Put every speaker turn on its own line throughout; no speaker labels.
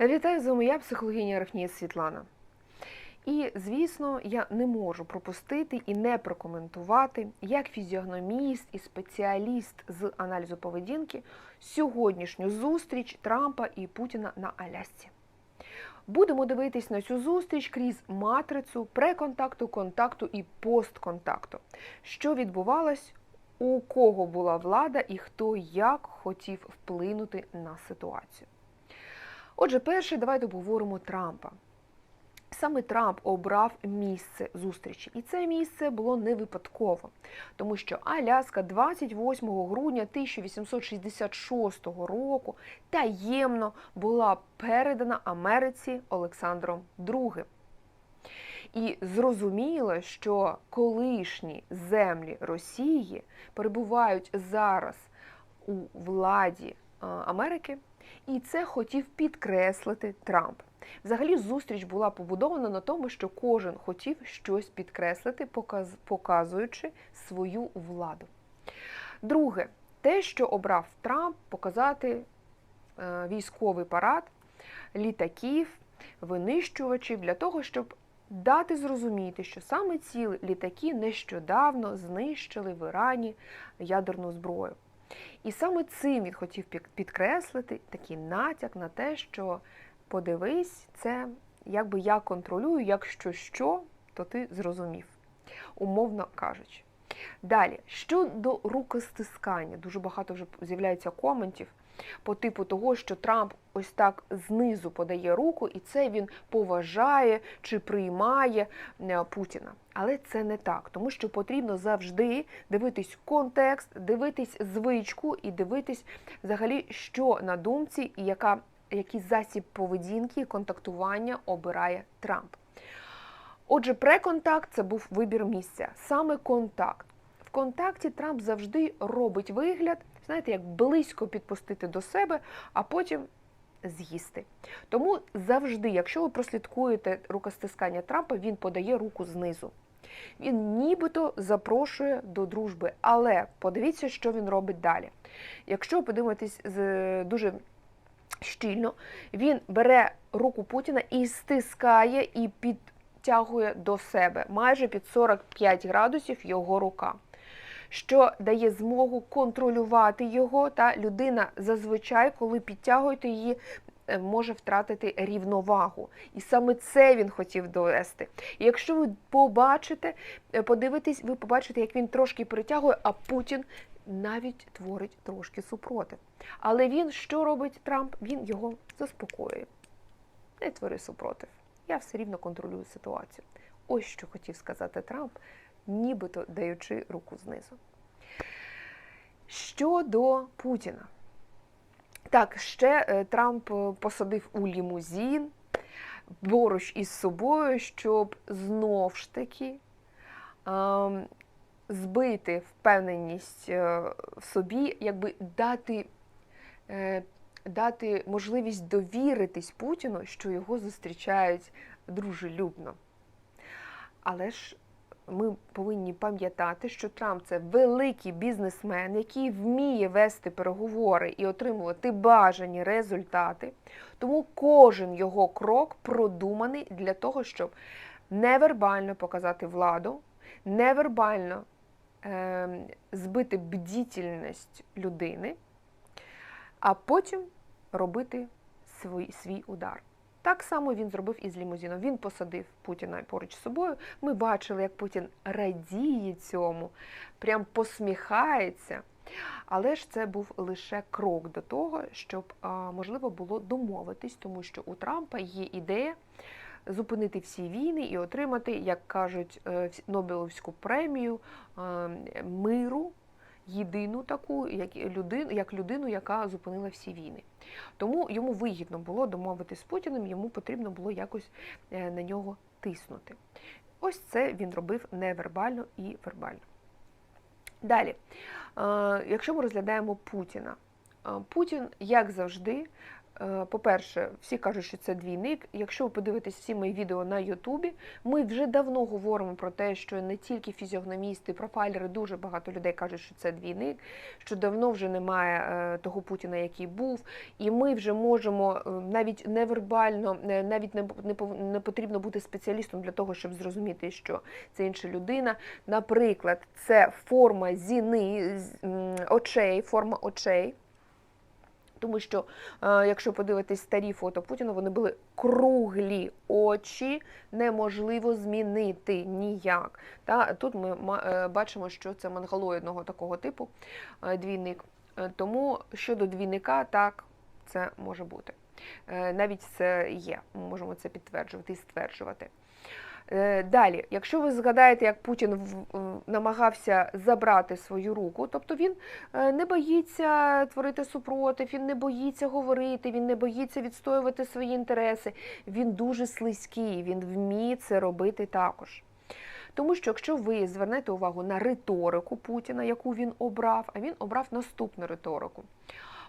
Вітаю з вами я, психологиня Арахнія Світлана. І, звісно, я не можу пропустити і не прокоментувати, як фізіогноміст і спеціаліст з аналізу поведінки сьогоднішню зустріч Трампа і Путіна на Алясці. Будемо дивитись на цю зустріч крізь матрицю преконтакту, контакту і постконтакту. Що відбувалось, у кого була влада і хто як хотів вплинути на ситуацію. Отже, перше, давайте обговоримо Трампа. Саме Трамп обрав місце зустрічі, і це місце було не випадково, тому що Аляска 28 грудня 1866 року таємно була передана Америці Олександром II. І зрозуміло, що колишні землі Росії перебувають зараз у владі Америки, і це хотів підкреслити Трамп. Взагалі, зустріч була побудована на тому, що кожен хотів щось підкреслити, показуючи свою владу. Друге, те, що обрав Трамп, показати е, військовий парад літаків, винищувачів для того, щоб дати зрозуміти, що саме ці літаки нещодавно знищили в Ірані ядерну зброю. І саме цим він хотів підкреслити такий натяк на те, що подивись, це якби я контролюю, якщо що, то ти зрозумів, умовно кажучи. Далі, щодо рукостискання, дуже багато вже з'являється коментів по типу того, що Трамп ось так знизу подає руку, і це він поважає чи приймає е, Путіна. Але це не так, тому що потрібно завжди дивитись контекст, дивитись звичку і дивитись взагалі, що на думці і яка, який засіб поведінки і контактування обирає Трамп. Отже, преконтакт це був вибір місця, саме контакт. В контакті Трамп завжди робить вигляд, знаєте, як близько підпустити до себе, а потім з'їсти. Тому завжди, якщо ви прослідкуєте рукостискання Трампа, він подає руку знизу. Він нібито запрошує до дружби, але подивіться, що він робить далі. Якщо подивитись з дуже щільно, він бере руку Путіна і стискає і підтягує до себе майже під 45 градусів його рука. Що дає змогу контролювати його, та людина зазвичай, коли підтягуєте її, е, може втратити рівновагу. І саме це він хотів довести. І якщо ви побачите, е, подивитесь, ви побачите, як він трошки притягує, а Путін навіть творить трошки супротив. Але він що робить Трамп? Він його заспокоює. Не твори супротив. Я все рівно контролюю ситуацію. Ось що хотів сказати Трамп, нібито даючи руку знизу. Щодо Путіна. Так, ще е, Трамп е, посадив у лімузин поруч із собою, щоб знов ж таки ем, збити впевненість е, в собі, якби дати, е, дати можливість довіритись Путіну, що його зустрічають дружелюбно. Але ж ми повинні пам'ятати, що Трамп це великий бізнесмен, який вміє вести переговори і отримувати бажані результати. Тому кожен його крок продуманий для того, щоб невербально показати владу, невербально е, збити бдітельність людини, а потім робити свій, свій удар. Так само він зробив і з лімузином. Він посадив Путіна поруч з собою. Ми бачили, як Путін радіє цьому, прям посміхається. Але ж це був лише крок до того, щоб можливо було домовитись, тому що у Трампа є ідея зупинити всі війни і отримати, як кажуть, е, Нобелівську премію е, миру, єдину таку, як людину, як людину, яка зупинила всі війни. Тому йому вигідно було домовитися з Путіним, йому потрібно було якось е, на нього тиснути. Ось це він робив невербально і вербально. Далі, е, якщо ми розглядаємо Путіна, Е, Путін, як завжди, По-перше, всі кажуть, що це двійник. Якщо ви подивитесь всі мої відео на Ютубі, ми вже давно говоримо про те, що не тільки фізіогномісти, профайлери, дуже багато людей кажуть, що це двійник, що давно вже немає е, того Путіна, який був, і ми вже можемо е, навіть невербально, е, навіть не, потрібно бути спеціалістом для того, щоб зрозуміти, що це інша людина. Наприклад, це форма зіни очей, форма очей. Тому що, е, якщо подивитись старі фото Путіна, вони були круглі очі, неможливо змінити ніяк. Та тут ми е, бачимо, що це монголоїдного такого типу е, двійник. Тому щодо двійника, так це може бути. Навіть це є. Ми можемо це підтверджувати і стверджувати. Е, Далі, якщо ви згадаєте, як Путін в- намагався забрати свою руку, тобто він е, не боїться творити супротив, він не боїться говорити, він не боїться відстоювати свої інтереси. Він дуже слизький, він вміє це робити також. Тому що якщо ви звернете увагу на риторику Путіна, яку він обрав, а він обрав наступну риторику.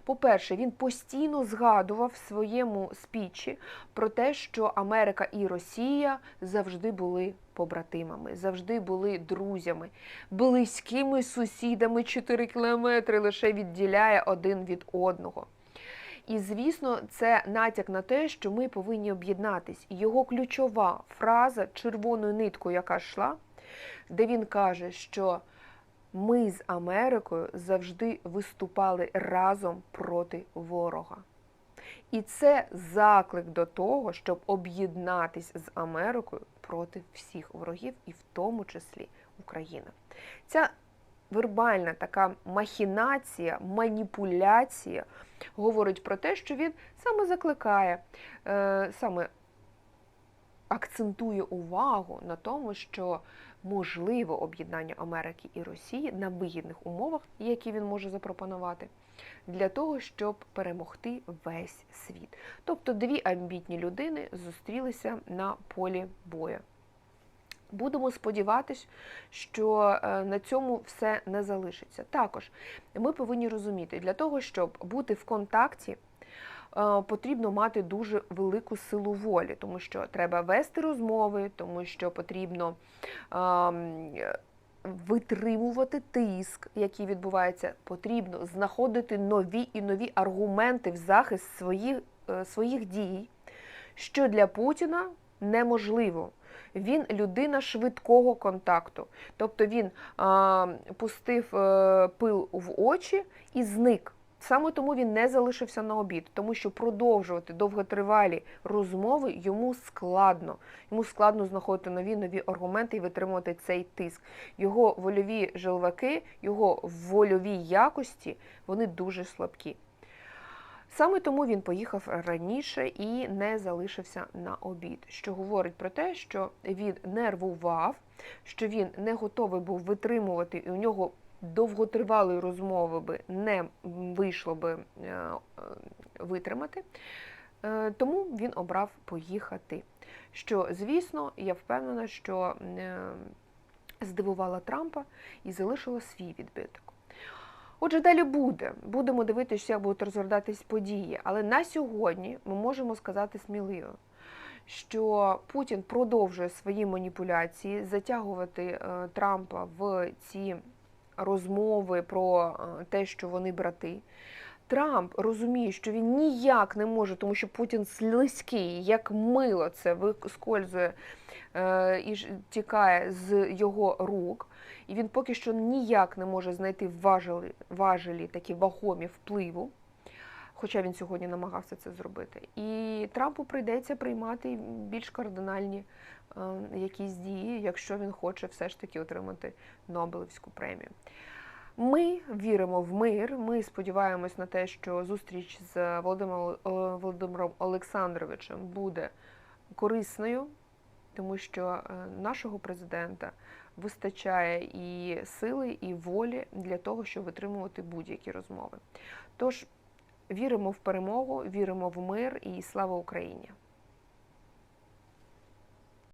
По-перше, він постійно згадував в своєму спічі про те, що Америка і Росія завжди були побратимами, завжди були друзями, близькими сусідами 4 кілометри лише відділяє один від одного. І звісно, це натяк на те, що ми повинні об'єднатись. Його ключова фраза червоною ниткою, яка йшла, де він каже, що ми з Америкою завжди виступали разом проти ворога. І це заклик до того, щоб об'єднатись з Америкою проти всіх ворогів, і в тому числі Україна. Ця вербальна така махінація, маніпуляція говорить про те, що він саме закликає, е, саме акцентує увагу на тому, що можливо об'єднання Америки і Росії на вигідних умовах, які він може запропонувати, для того, щоб перемогти весь світ. Тобто дві амбітні людини зустрілися на полі бою. Будемо сподіватися, що е, на цьому все не залишиться. Також ми повинні розуміти, для того, щоб бути в контакті, потрібно мати дуже велику силу волі, тому що треба вести розмови, тому що потрібно ем, витримувати тиск, який відбувається, потрібно знаходити нові і нові аргументи в захист своїх, е, своїх дій, що для Путіна неможливо. Він людина швидкого контакту. Тобто він а, пустив е, пил в очі і зник. Саме тому він не залишився на обід, тому що продовжувати довготривалі розмови йому складно. Йому складно знаходити нові нові аргументи і витримувати цей тиск. Його вольові желваки, його вольові якості вони дуже слабкі. Саме тому він поїхав раніше і не залишився на обід, що говорить про те, що він нервував, що він не готовий був витримувати, і у нього довготривалої розмови би не вийшло би е, витримати. Е, Тому він обрав поїхати. Що, звісно, я впевнена, що е, здивувала Трампа і залишила свій відбиток. Отже, далі буде. Будемо дивитися, як будуть розгортатись події. Але на сьогодні ми можемо сказати сміливо, що Путін продовжує свої маніпуляції, затягувати Трампа в ці розмови про е, те, що вони брати. Трамп розуміє, що він ніяк не може, тому що Путін слизький, як мило це вискользує е, і тікає з його рук. І він поки що ніяк не може знайти важелі, важелі такі вагомі впливу, хоча він сьогодні намагався це зробити. І Трампу прийдеться приймати більш кардинальні е, якісь дії, якщо він хоче все ж таки отримати Нобелівську премію. Ми віримо в мир. Ми сподіваємось на те, що зустріч з Володимиром, е, Олександровичем буде корисною, тому що е, нашого президента вистачає і сили, і волі для того, щоб витримувати будь-які розмови. Тож віримо в перемогу, віримо в мир і слава Україні!